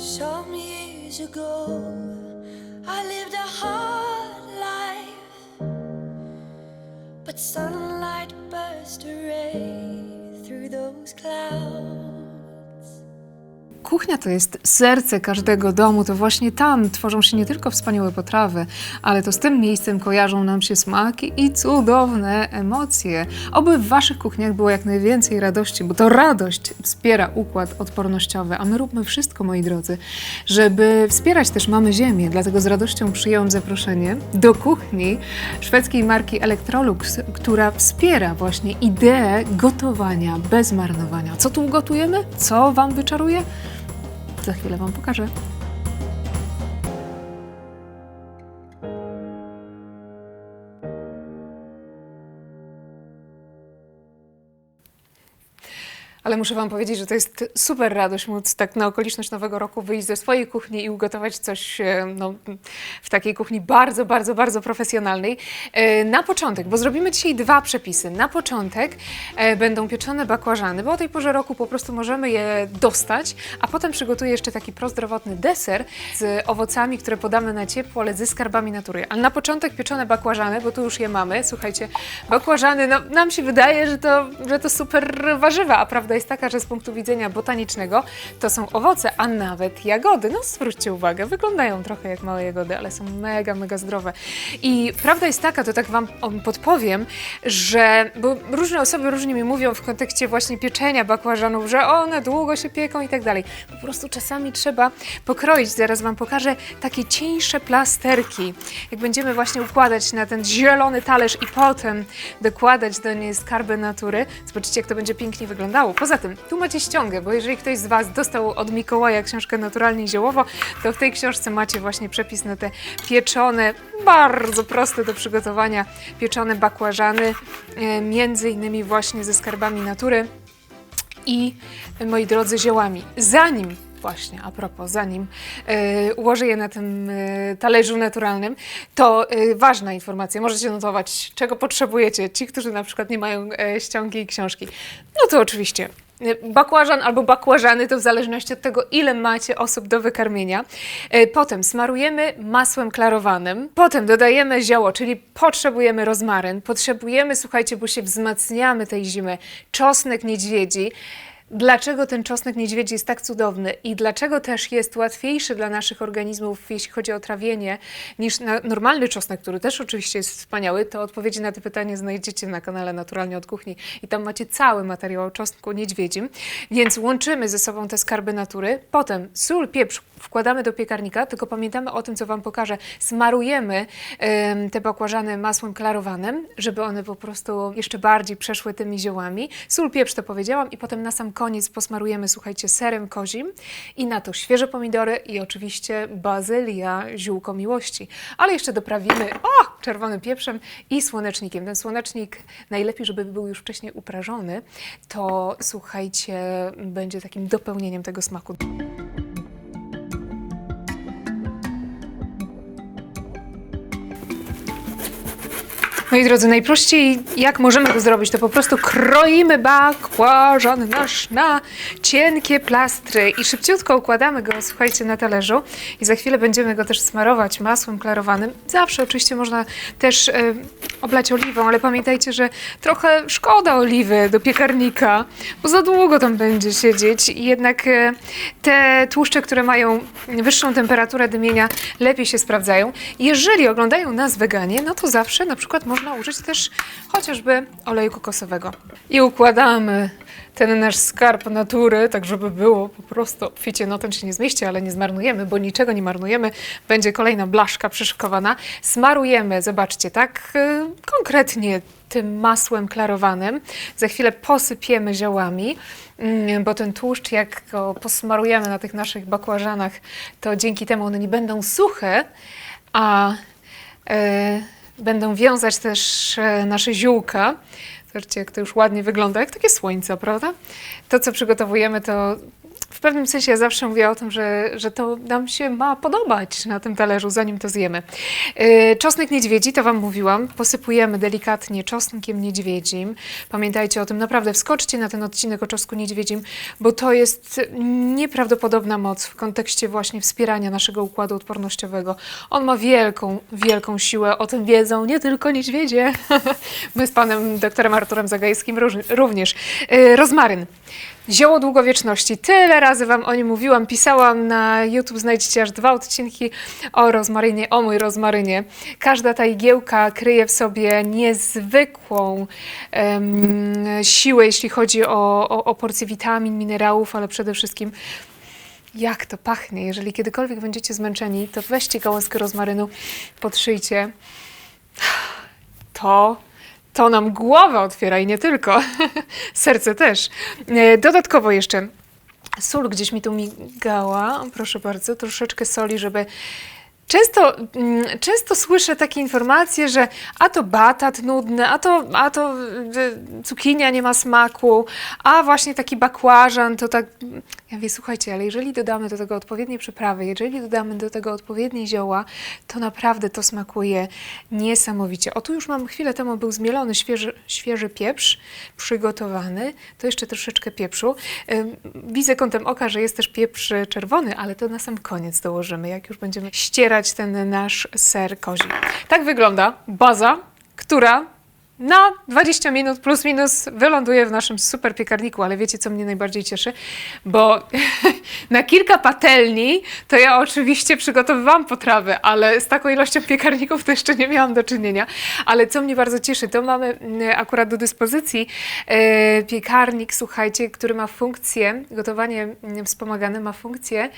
Some years ago, I lived a hard life, but sunlight burst a ray through those clouds. Kuchnia to jest serce każdego domu. To właśnie tam tworzą się nie tylko wspaniałe potrawy, ale to z tym miejscem kojarzą nam się smaki i cudowne emocje. Oby w Waszych kuchniach było jak najwięcej radości, bo to radość wspiera układ odpornościowy, a my róbmy wszystko, moi drodzy, żeby wspierać też Mamy Ziemię. Dlatego z radością przyjąłem zaproszenie do kuchni szwedzkiej marki Electrolux, która wspiera właśnie ideę gotowania bez marnowania. Co tu ugotujemy? Co Wam wyczaruje? Za chwilę Wam pokażę. Ale muszę Wam powiedzieć, że to jest super radość móc tak na okoliczność Nowego Roku wyjść ze swojej kuchni i ugotować coś e, no, w takiej kuchni bardzo, bardzo, bardzo profesjonalnej. E, Na początek, bo zrobimy dzisiaj dwa przepisy. Na początek e, będą pieczone bakłażany, bo o tej porze roku po prostu możemy je dostać, a potem przygotuję jeszcze taki prozdrowotny deser z owocami, które podamy na ciepło, ale ze skarbami natury. Ale na początek pieczone bakłażany, bo tu już je mamy. Słuchajcie, bakłażany, no, nam się wydaje, że to, że to super warzywa, a prawda jest taka, że z punktu widzenia botanicznego to są owoce, a nawet jagody. No zwróćcie uwagę, wyglądają trochę jak małe jagody, ale są mega, mega zdrowe. I prawda jest taka, to tak Wam podpowiem, że, bo różne osoby różnie mi mówią w kontekście właśnie pieczenia bakłażanów, że one długo się pieką i tak dalej. Po prostu czasami trzeba pokroić, zaraz Wam pokażę takie cieńsze plasterki. Jak będziemy właśnie układać na ten zielony talerz i potem dokładać do niej skarby natury, zobaczycie jak to będzie pięknie wyglądało. Poza tym, tu macie ściągę, bo jeżeli ktoś z Was dostał od Mikołaja książkę Naturalnie Ziołowo, to w tej książce macie właśnie przepis na te pieczone, bardzo proste do przygotowania, pieczone bakłażany, e, między innymi właśnie ze skarbami natury i, moi drodzy, ziołami. Zanim Właśnie, a propos, zanim e, ułożę je na tym e, talerzu naturalnym, to e, ważna informacja, możecie notować, czego potrzebujecie, ci, którzy na przykład nie mają ściągi i książki. No to oczywiście bakłażan albo bakłażany, to w zależności od tego, ile macie osób do wykarmienia. Potem smarujemy masłem klarowanym, potem dodajemy zioło, czyli potrzebujemy rozmaryn, potrzebujemy, słuchajcie, bo się wzmacniamy tej zimy, czosnek niedźwiedzi. Dlaczego ten czosnek niedźwiedzi jest tak cudowny i dlaczego też jest łatwiejszy dla naszych organizmów, jeśli chodzi o trawienie, niż normalny czosnek, który też oczywiście jest wspaniały, to odpowiedzi na to pytanie znajdziecie na kanale Naturalnie od Kuchni i tam macie cały materiał o czosnku niedźwiedzim. Więc łączymy ze sobą te skarby natury, potem sól, pieprz wkładamy do piekarnika, tylko pamiętamy o tym, co Wam pokażę. Smarujemy em, te bakłażany masłem klarowanym, żeby one po prostu jeszcze bardziej przeszły tymi ziołami. Sól, pieprz to powiedziałam i potem na sam koniec posmarujemy, słuchajcie, serem kozim i na to świeże pomidory i oczywiście bazylia, ziółko miłości. Ale jeszcze doprawimy, o, czerwonym pieprzem i słonecznikiem. Ten słonecznik najlepiej, żeby był już wcześniej uprażony, to słuchajcie, będzie takim dopełnieniem tego smaku. Moi drodzy, najprościej jak możemy to zrobić, to po prostu kroimy bakłażan nasz na cienkie plastry i szybciutko układamy go, słuchajcie, na talerzu i za chwilę będziemy go też smarować masłem klarowanym. Zawsze oczywiście można też e, oblać oliwą, ale pamiętajcie, że trochę szkoda oliwy do piekarnika, bo za długo tam będzie siedzieć i jednak e, te tłuszcze, które mają wyższą temperaturę dymienia, lepiej się sprawdzają. Jeżeli oglądają nas weganie, no to zawsze na przykład można użyć też chociażby oleju kokosowego. I układamy ten nasz skarb natury, tak żeby było po prostu obficie. No ten się nie zmieści, ale nie zmarnujemy, bo niczego nie marnujemy. Będzie kolejna blaszka przyszykowana. Smarujemy, zobaczcie, tak y, konkretnie tym masłem klarowanym. Za chwilę posypiemy ziołami, mm, bo ten tłuszcz, jak go posmarujemy na tych naszych bakłażanach, to dzięki temu one nie będą suche, a e, będą wiązać też e, nasze ziółka. Zobaczcie, jak to już ładnie wygląda, jak takie słońce, prawda? To, co przygotowujemy, to w pewnym sensie ja zawsze mówię o tym, że, że to nam się ma podobać na tym talerzu, zanim to zjemy. Yy, czosnek niedźwiedzi, to Wam mówiłam, posypujemy delikatnie czosnkiem niedźwiedzim. Pamiętajcie o tym, naprawdę wskoczcie na ten odcinek o czosnku niedźwiedzim, bo to jest nieprawdopodobna moc w kontekście właśnie wspierania naszego układu odpornościowego. On ma wielką, wielką siłę, o tym wiedzą nie tylko niedźwiedzie. My z panem doktorem Arturem Zagajskim również. Yy, rozmaryn. Zioło długowieczności. Tyle razy Wam o nim mówiłam, pisałam na YouTube, znajdziecie aż dwa odcinki o rozmarynie, o mój rozmarynie. Każda ta igiełka kryje w sobie niezwykłą em, siłę, jeśli chodzi o, o, o porcję witamin, minerałów, ale przede wszystkim jak to pachnie. Jeżeli kiedykolwiek będziecie zmęczeni, to weźcie gałązkę rozmarynu, podszyjcie. To to nam głowę otwiera i nie tylko, serce też. E, Dodatkowo jeszcze sól gdzieś mi tu migała, proszę bardzo, troszeczkę soli, żeby Często, mm, często słyszę takie informacje, że a to batat nudny, a to, a to cukinia nie ma smaku, a właśnie taki bakłażan to tak... Ja mówię, słuchajcie, ale jeżeli dodamy do tego odpowiednie przyprawy, jeżeli dodamy do tego odpowiednie zioła, to naprawdę to smakuje niesamowicie. O, tu już mam chwilę temu był zmielony świeży, świeży pieprz, przygotowany. To jeszcze troszeczkę pieprzu. Widzę kątem oka, że jest też pieprz czerwony, ale to na sam koniec dołożymy, jak już będziemy ścierać ten nasz ser kozi. Tak wygląda baza, która na 20 minut plus minus wyląduje w naszym super piekarniku, ale wiecie, co mnie najbardziej cieszy? Bo na kilka patelni to ja oczywiście przygotowywałam potrawy, ale z taką ilością piekarników to jeszcze nie miałam do czynienia. Ale co mnie bardzo cieszy, to mamy mm, akurat do dyspozycji e, piekarnik, słuchajcie, który ma funkcję, gotowanie mm, wspomagane ma funkcję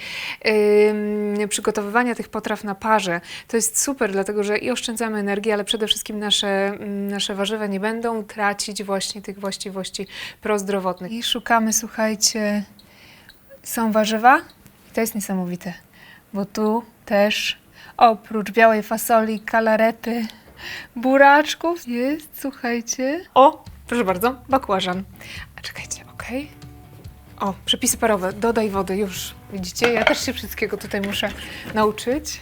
przygotowywania tych potraw na parze. To jest super, dlatego że i oszczędzamy energię, ale przede wszystkim nasze, mm, nasze warzywa nie będą tracić właśnie tych właściwości prozdrowotnych. I szukamy, słuchajcie, są warzywa i to jest niesamowite, bo tu też oprócz białej fasoli, kalarepy, buraczków jest, słuchajcie. O, proszę bardzo, bakłażan. A czekajcie, okej. O, przepisy parowe. Dodaj wody, już. Widzicie? Ja też się wszystkiego tutaj muszę nauczyć.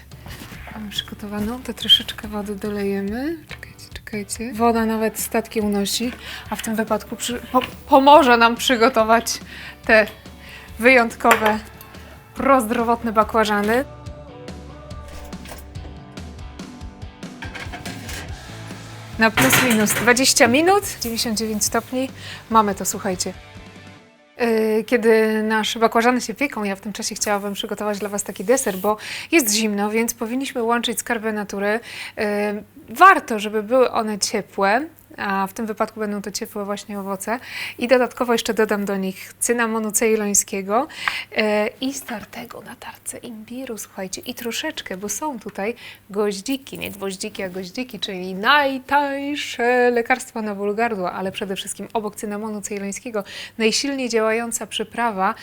Mamy przygotowaną, to troszeczkę wody dolejemy. Czekajcie, czekajcie. Woda nawet statki unosi, a w tym wypadku przy, po, pomoże nam przygotować te wyjątkowe, prozdrowotne bakłażany. Na plus minus 20 minut, 99 stopni. Mamy to, słuchajcie. Yy, Kiedy nasze bakłażany się pieką, ja w tym czasie chciałabym przygotować dla Was taki deser, bo jest zimno, więc powinniśmy łączyć skarby natury. Yy, Warto, żeby były one ciepłe, a w tym wypadku będą to ciepłe właśnie owoce. I dodatkowo jeszcze dodam do nich cynamonu cejlońskiego yy, i startego na tarce imbiru, słuchajcie, i troszeczkę, bo są tutaj goździki, nie gwoździki, a goździki, czyli najtańsze lekarstwo na ból gardła, ale przede wszystkim obok cynamonu cejlońskiego najsilniej działająca przyprawa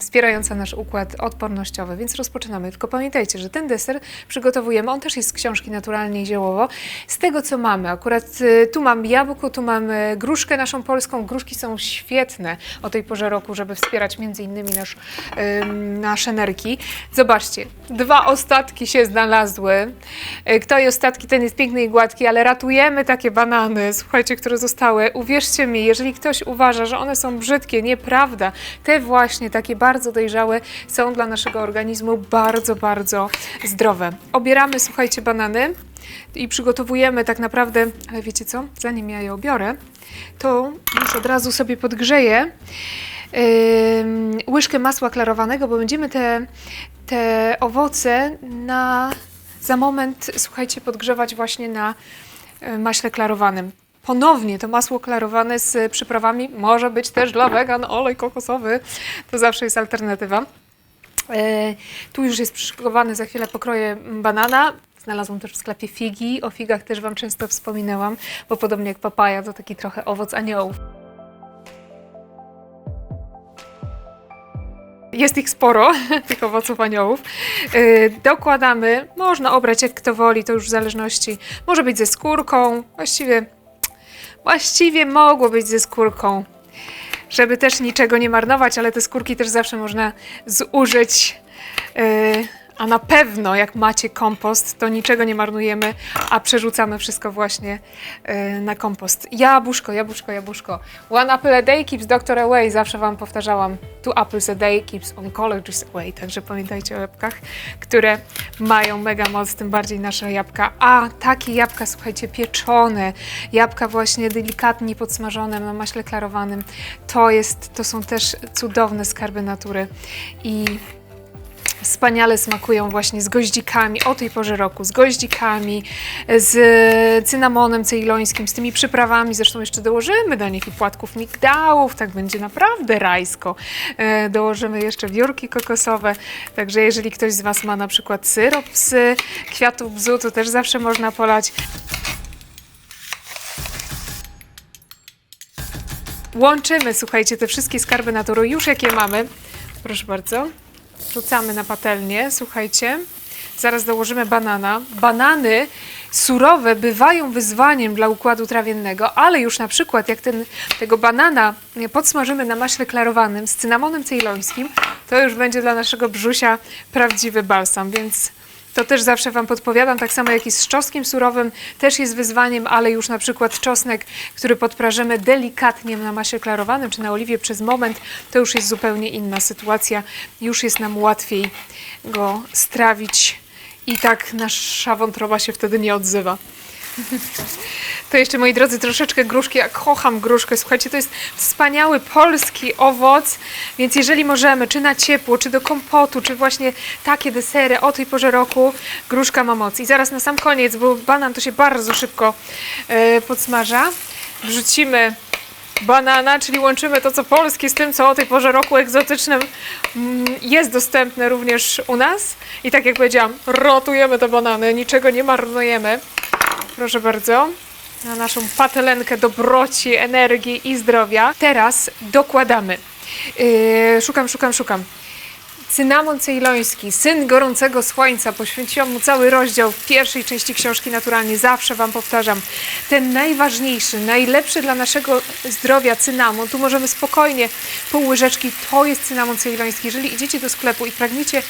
wspierająca nasz układ odpornościowy. Więc rozpoczynamy. Tylko pamiętajcie, że ten deser przygotowujemy, on też jest z książki Naturalnie i Ziołowo, z tego co mamy. Akurat y, tu mam jabłko, tu mam y, gruszkę naszą polską. Gruszki są świetne o tej porze roku, żeby wspierać między innymi nasz, nasze nerki. Zobaczcie, dwa ostatki się znalazły. Y, Kto i ostatki, ten jest piękny i gładki, ale ratujemy takie banany, słuchajcie, które zostały. Uwierzcie mi, jeżeli ktoś uważa, że one są brzydkie, nieprawda. Te właśnie takie bardzo dojrzałe są dla naszego organizmu bardzo, bardzo zdrowe. Obieramy, słuchajcie, banany i przygotowujemy tak naprawdę, ale wiecie co, zanim ja je obiorę, to już od razu sobie podgrzeję ym, łyżkę masła klarowanego, bo będziemy te, te owoce na, za moment, słuchajcie, podgrzewać właśnie na y, maśle klarowanym. Ponownie to masło klarowane z przyprawami może być też dla wegan, olej kokosowy, to zawsze jest alternatywa. E, Tu już jest przyszykowany, za chwilę pokroję banana. Znalazłam też w sklepie figi. O figach też Wam często wspominałam, bo podobnie jak papaja to taki trochę owoc aniołów. Jest ich sporo, tych owoców aniołów. E, Dokładamy, można obrać jak kto woli, to już w zależności. Może być ze skórką, właściwie, właściwie mogło być ze skórką. żeby też niczego nie marnować, ale te skórki też zawsze można zużyć. A na pewno, jak macie kompost, to niczego nie marnujemy, a przerzucamy wszystko właśnie yy, na kompost. Jabłuszko, jabłuszko, jabłuszko. One apple a day keeps doctor away. Zawsze Wam powtarzałam. Two apples a day keeps oncologist away. Także pamiętajcie o jabłkach, które mają mega moc, tym bardziej nasze jabłka. A, takie jabłka, słuchajcie, pieczone. Jabłka właśnie delikatnie podsmażone na maśle klarowanym. To jest, to są też cudowne skarby natury. I wspaniale smakują właśnie z goździkami o tej porze roku, z goździkami, z cynamonem cejlońskim, z tymi przyprawami. Zresztą jeszcze dołożymy do nich i płatków migdałów, tak będzie naprawdę rajsko. E, dołożymy jeszcze wiórki kokosowe, także jeżeli ktoś z Was ma na przykład syrop z kwiatów bzu, to też zawsze można polać. Łączymy, słuchajcie, te wszystkie skarby natury, już jakie mamy. Proszę bardzo. Wrzucamy na patelnię, słuchajcie. Zaraz dołożymy banana. Banany surowe bywają wyzwaniem dla układu trawiennego, ale już na przykład jak ten, tego banana podsmażymy na maśle klarowanym z cynamonem cejlońskim, to już będzie dla naszego brzusia prawdziwy balsam, więc to też zawsze Wam podpowiadam, tak samo jak i z czosnkiem surowym, też jest wyzwaniem, ale już na przykład czosnek, który podprażymy delikatnie na masie klarowanym czy na oliwie przez moment, to już jest zupełnie inna sytuacja. Już jest nam łatwiej go strawić i tak nasza wątroba się wtedy nie odzywa. To jeszcze, moi drodzy, troszeczkę gruszki. Ja kocham gruszkę. Słuchajcie, to jest wspaniały polski owoc, więc jeżeli możemy, czy na ciepło, czy do kompotu, czy właśnie takie desery o tej porze roku, gruszka ma moc. I zaraz na sam koniec, bo banan to się bardzo szybko e, podsmaża, wrzucimy banana, czyli łączymy to, co polskie z tym, co o tej porze roku egzotycznym mm, jest dostępne również u nas. I tak jak powiedziałam, rotujemy te banany, niczego nie marnujemy. Proszę bardzo. Na naszą patelenkę dobroci, energii i zdrowia. Teraz dokładamy. Yy, szukam, szukam, szukam. Cynamon cejloński, syn gorącego słońca. Poświęciłam mu cały rozdział w pierwszej części książki Naturalnie. Zawsze Wam powtarzam. Ten najważniejszy, najlepszy dla naszego zdrowia cynamon. Tu możemy spokojnie pół łyżeczki. To jest cynamon cejloński. Jeżeli idziecie do sklepu i pragniecie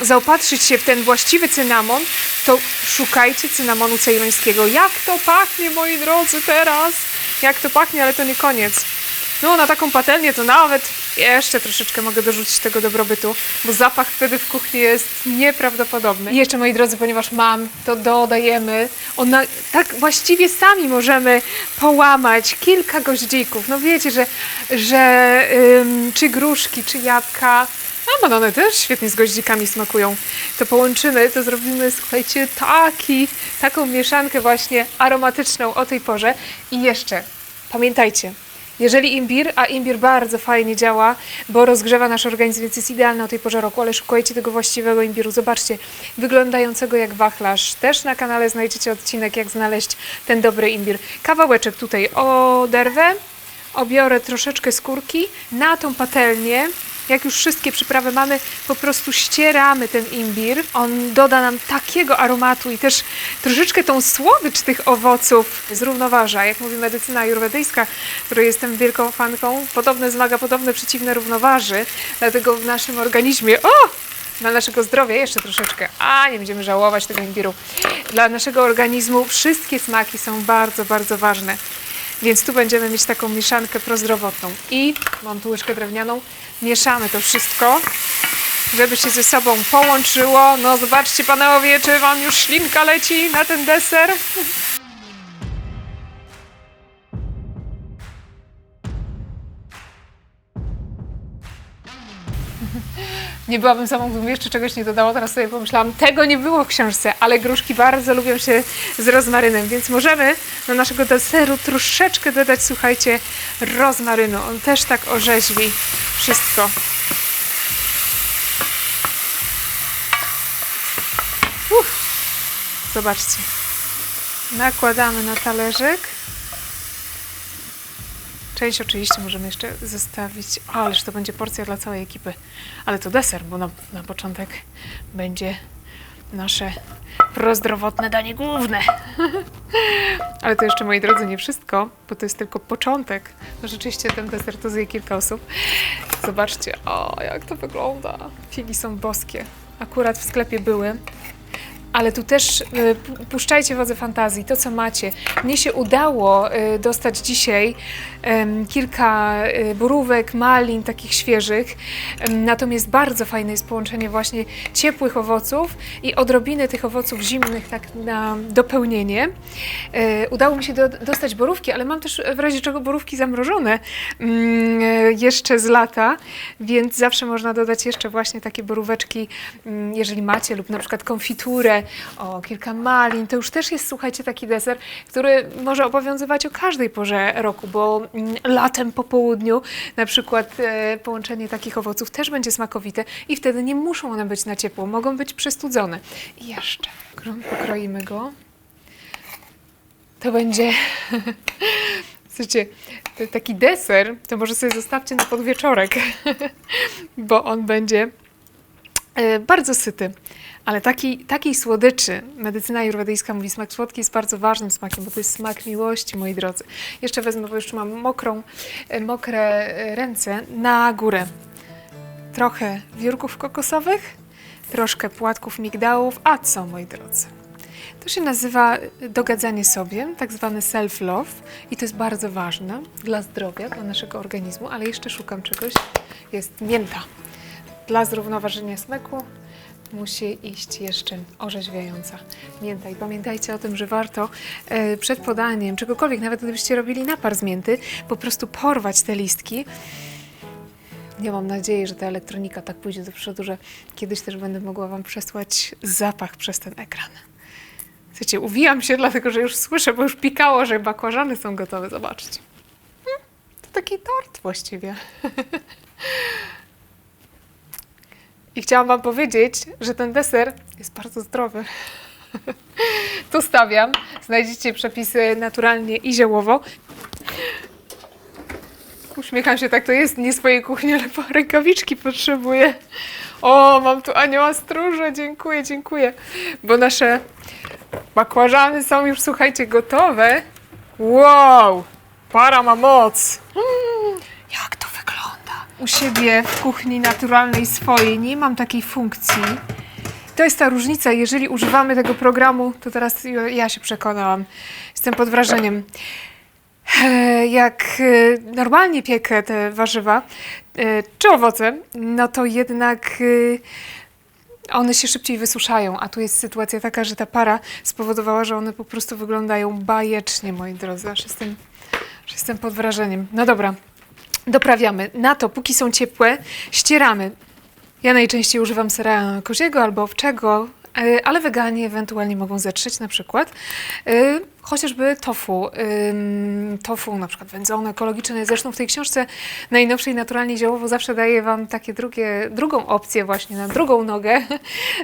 zaopatrzyć się w ten właściwy cynamon, to szukajcie cynamonu cejlońskiego. Jak to pachnie, moi drodzy, teraz? Jak to pachnie, ale to nie koniec. No, na taką patelnię to nawet jeszcze troszeczkę mogę dorzucić tego dobrobytu, bo zapach wtedy w kuchni jest nieprawdopodobny. I jeszcze, moi drodzy, ponieważ mam, to dodajemy, ona, tak właściwie sami możemy połamać kilka goździków. No wiecie, że, że ym, czy gruszki, czy jabłka, a banany też świetnie z goździkami smakują. To połączymy, to zrobimy, słuchajcie, taki, taką mieszankę właśnie aromatyczną o tej porze. I jeszcze, pamiętajcie, jeżeli imbir, a imbir bardzo fajnie działa, bo rozgrzewa nasz organizm, więc jest idealny o tej porze roku, ale szukajcie tego właściwego imbiru. Zobaczcie, wyglądającego jak wachlarz. Też na kanale znajdziecie odcinek, jak znaleźć ten dobry imbir. Kawałeczek tutaj oderwę, obiorę troszeczkę skórki na tą patelnię. Jak już wszystkie przyprawy mamy, po prostu ścieramy ten imbir. On doda nam takiego aromatu i też troszeczkę tą słodycz tych owoców zrównoważa. Jak mówi medycyna ajurwedyjska, której jestem wielką fanką, podobne zmaga, podobne przeciwne równoważy. Dlatego w naszym organizmie, o! Dla naszego zdrowia jeszcze troszeczkę, a nie będziemy żałować tego imbiru. Dla naszego organizmu wszystkie smaki są bardzo, bardzo ważne. Więc tu będziemy mieć taką mieszankę prozdrowotną. I mam tu łyżkę drewnianą. Mieszamy to wszystko, żeby się ze sobą połączyło. No zobaczcie panowie, czy wam już ślinka leci na ten deser. Nie byłabym samą, gdybym jeszcze czegoś nie dodała. Teraz sobie pomyślałam, tego nie było w książce, ale gruszki bardzo lubią się z rozmarynem, więc możemy do naszego deseru troszeczkę dodać, słuchajcie, rozmarynu. On też tak orzeźwi wszystko. Uff. Zobaczcie. Nakładamy na talerzyk. Część oczywiście możemy jeszcze zostawić. O, ależ to będzie porcja dla całej ekipy. Ale to deser, bo na, na początek będzie nasze prozdrowotne danie główne. Ale to jeszcze, moi drodzy, nie wszystko, bo to jest tylko początek. No rzeczywiście ten deser to zje kilka osób. Zobaczcie, o, jak to wygląda. Figi są boskie. Akurat w sklepie były. Ale tu też y, pu- puszczajcie wodze fantazji, to co macie. Mnie się udało y, dostać dzisiaj kilka y, borówek, malin, takich świeżych. Natomiast bardzo fajne jest połączenie właśnie ciepłych owoców i odrobiny tych owoców zimnych tak na dopełnienie. E, Udało mi się do, dostać borówki, ale mam też w razie czego borówki zamrożone mm, e, jeszcze z lata, więc zawsze można dodać jeszcze właśnie takie boróweczki, mm, jeżeli macie, lub na przykład konfiturę, o kilka malin. To już też jest, słuchajcie, taki deser, który może obowiązywać o każdej porze roku, bo mm, latem po południu na przykład e, połączenie takich owoców też będzie smakowite i wtedy nie muszą one być na ciepło, mogą być przestudzone. I jeszcze kro- pokroimy go. To będzie. Słuchajcie, taki deser, to może sobie zostawcie na podwieczorek, bo on będzie e, bardzo syty. Ale taki, takiej słodyczy, medycyna ajurwedyjska mówi, smak słodki jest bardzo ważnym smakiem, bo to jest smak miłości, moi drodzy. Jeszcze wezmę, bo jeszcze mam mokrą, e, mokre e, ręce, na górę. Trochę wiórków kokosowych, troszkę płatków migdałów, a co, moi drodzy? To się nazywa dogadzanie sobie, tak zwany self-love i to jest bardzo ważne dla zdrowia, dla naszego organizmu, ale jeszcze szukam czegoś. Jest mięta. Dla zrównoważenia smaku musi iść jeszcze orzeźwiająca mięta. I pamiętajcie o tym, że warto e, przed podaniem czegokolwiek, nawet gdybyście robili napar z mięty, po prostu porwać te listki. Ja mam nadzieję, że ta elektronika tak pójdzie do przodu, że kiedyś też będę mogła Wam przesłać zapach przez ten ekran. Słuchajcie, uwijam się, dlatego że już słyszę, bo już pikało, że bakłażany są gotowe. Zobaczcie. Hmm, To taki tort właściwie. I chciałam Wam powiedzieć, że ten deser jest bardzo zdrowy. Tu stawiam. Znajdziecie przepisy naturalnie i ziołowo. Uśmiecham się, tak to jest, nie swojej kuchni, ale po rękawiczki potrzebuję. O, mam tu anioła stróża, dziękuję, dziękuję. Bo nasze bakłażany są już, słuchajcie, gotowe. Wow, para ma moc. Mm, jak to? U siebie w kuchni naturalnej swojej nie mam takiej funkcji. To jest ta różnica, jeżeli używamy tego programu, to teraz ja się przekonałam. Jestem pod wrażeniem. E, Jak e, normalnie piekę te warzywa e, czy owoce, no to jednak one się szybciej wysuszają, a tu jest sytuacja taka, że ta para spowodowała, że one po prostu wyglądają bajecznie, moi drodzy. Aż jestem, aż jestem pod wrażeniem. No dobra, doprawiamy. Na to, póki są ciepłe, ścieramy. Ja najczęściej używam sera koziego albo owczego, ale weganie ewentualnie mogą zetrzeć na przykład. e, Chociażby tofu, tofu na przykład wędzone, ekologiczne. Zresztą w tej książce najnowszej Naturalnie Ziołowo zawsze daję Wam takie drugie, drugą opcję właśnie na drugą nogę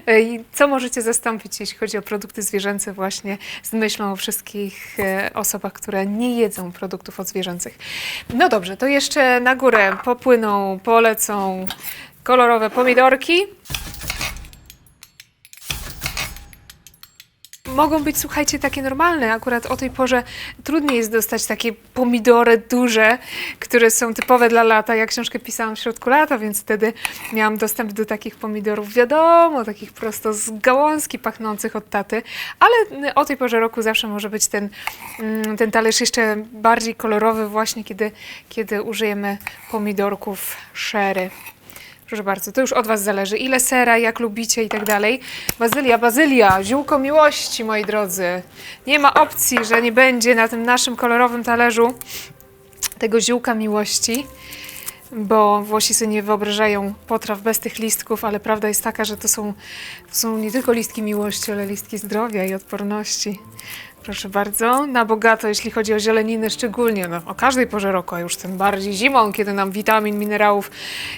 E, i co możecie zastąpić, jeśli chodzi o produkty zwierzęce właśnie z myślą o wszystkich e, osobach, które nie jedzą produktów odzwierzęcych. No dobrze, to jeszcze na górę popłyną, polecą kolorowe pomidorki. Mogą być, słuchajcie, takie normalne. Akurat o tej porze trudniej jest dostać takie pomidory duże, które są typowe dla lata. Ja książkę pisałam w środku lata, więc wtedy miałam dostęp do takich pomidorów, wiadomo, takich prosto z gałązki pachnących od taty. Ale o tej porze roku zawsze może być ten, mm, ten talerz jeszcze bardziej kolorowy właśnie, kiedy, kiedy użyjemy pomidorków sherry. Proszę bardzo, to już od Was zależy, ile sera, jak lubicie i tak dalej. Bazylia, bazylia, ziółko miłości, moi drodzy. Nie ma opcji, że nie będzie na tym naszym kolorowym talerzu tego ziółka miłości, bo Włosi sobie nie wyobrażają potraw bez tych listków, ale prawda jest taka, że to są, to są nie tylko listki miłości, ale listki zdrowia i odporności. Proszę bardzo, na bogato, jeśli chodzi o zieleniny szczególnie, no, o każdej porze roku, a już tym bardziej zimą, kiedy nam witamin, minerałów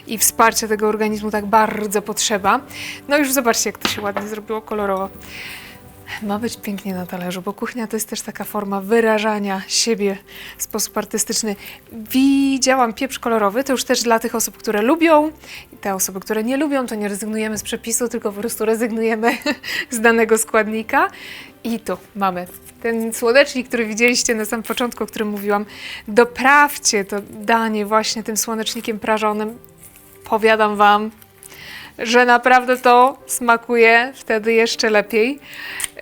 i wsparcia tego organizmu tak bardzo potrzeba. No już zobaczcie, jak to się ładnie zrobiło kolorowo. Ma być pięknie na talerzu, bo kuchnia to jest też taka forma wyrażania siebie w sposób artystyczny. Widziałam pieprz kolorowy, to już też dla tych osób, które lubią. I te osoby, które nie lubią, to nie rezygnujemy z przepisu, tylko po prostu rezygnujemy z danego składnika. I tu mamy ten słonecznik, który widzieliście na samym początku, o którym mówiłam. Doprawcie to danie właśnie tym słonecznikiem prażonym. Powiadam Wam, że naprawdę to smakuje wtedy jeszcze lepiej.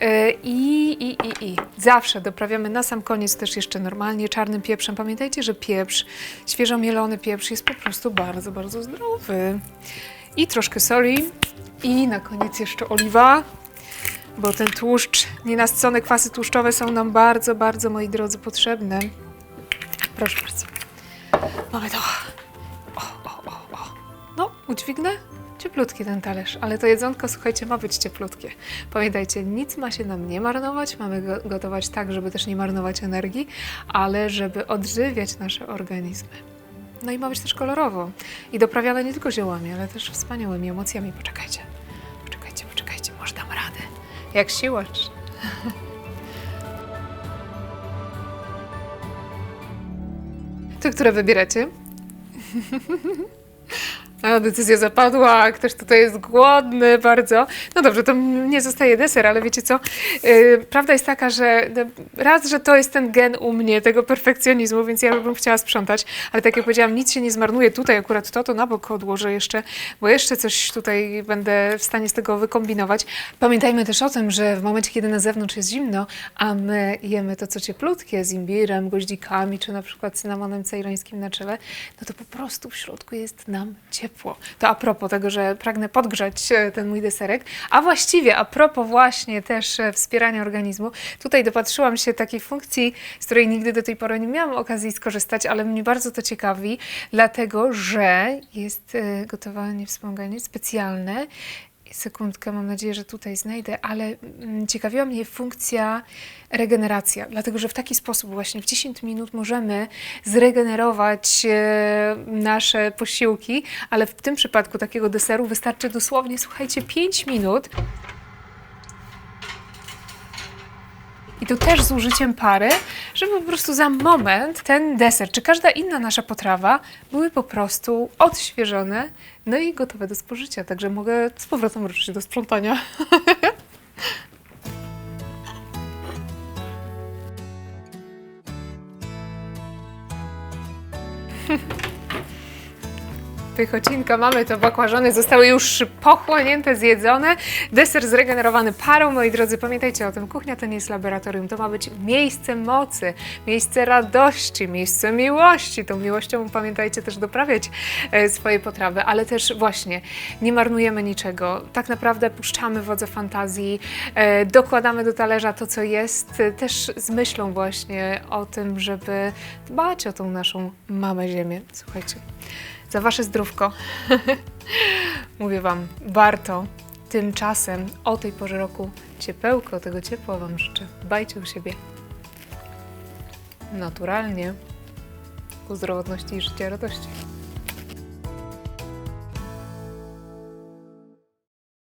Yy, I, i, i, i zawsze doprawiamy na sam koniec też jeszcze normalnie czarnym pieprzem. Pamiętajcie, że pieprz, świeżo mielony pieprz jest po prostu bardzo, bardzo zdrowy. I troszkę soli i na koniec jeszcze oliwa, bo ten tłuszcz, nienasycone kwasy tłuszczowe są nam bardzo, bardzo, moi drodzy, potrzebne. Proszę bardzo. Mamy to. O, o, o, o. No, udźwignę. Cieplutki ten talerz, ale to jedzonko, słuchajcie, ma być cieplutkie. Pamiętajcie, nic ma się nam nie marnować, mamy go gotować tak, żeby też nie marnować energii, ale żeby odżywiać nasze organizmy. No i ma być też kolorowo. I doprawiane nie tylko ziołami, ale też wspaniałymi emocjami. Poczekajcie, poczekajcie, poczekajcie, może dam radę. Jak siłacz. To, które wybieracie? A, decyzja zapadła, ktoś tutaj jest głodny bardzo. No dobrze, to nie zostaje deser, ale wiecie co? Yy, prawda jest taka, że no, raz, że to jest ten gen u mnie, tego perfekcjonizmu, więc ja bym chciała sprzątać, ale tak jak powiedziałam, nic się nie zmarnuje. Tutaj akurat to, to na bok odłożę jeszcze, bo jeszcze coś tutaj będę w stanie z tego wykombinować. Pamiętajmy też o tym, że w momencie, kiedy na zewnątrz jest zimno, a my jemy to, co cieplutkie, z imbirem, goździkami, czy na przykład cynamonem cejrońskim na czele, no to po prostu w środku jest nam ciepło. To a propos tego, że pragnę podgrzać e, ten mój deserek, a właściwie a propos właśnie też e, wspierania organizmu, tutaj dopatrzyłam się takiej funkcji, z której nigdy do tej pory nie miałam okazji skorzystać, ale mnie bardzo to ciekawi, dlatego że jest e, gotowanie wspomaganie specjalne. Sekundkę, mam nadzieję, że tutaj znajdę, ale mm, ciekawiła mnie funkcja regeneracja, dlatego że w taki sposób właśnie w 10 minut możemy zregenerować e, nasze posiłki, ale w tym przypadku takiego deseru wystarczy dosłownie, słuchajcie, 5 minut. I to też z użyciem pary, żeby po prostu za moment ten deser, czy każda inna nasza potrawa były po prostu odświeżone, no i gotowe do spożycia. Także mogę z powrotem ruszyć do sprzątania. Pychocinka, mamy to bakłażany, zostały już pochłonięte, zjedzone. Deser zregenerowany parą, moi drodzy, pamiętajcie o tym, kuchnia to nie jest laboratorium, to ma być miejsce mocy, miejsce radości, miejsce miłości. Tą miłością pamiętajcie też doprawiać e, swoje potrawy, ale też właśnie nie marnujemy niczego. Tak naprawdę puszczamy wodze fantazji, e, dokładamy do talerza to, co jest, e, też z myślą właśnie o tym, żeby dbać o tą naszą mamę ziemię. Słuchajcie za wasze zdrówko. Mówię wam, warto tymczasem o tej porze roku ciepełko, tego ciepła wam życzę. Dbajcie o siebie. Naturalnie ku zdrowotności i życia radości.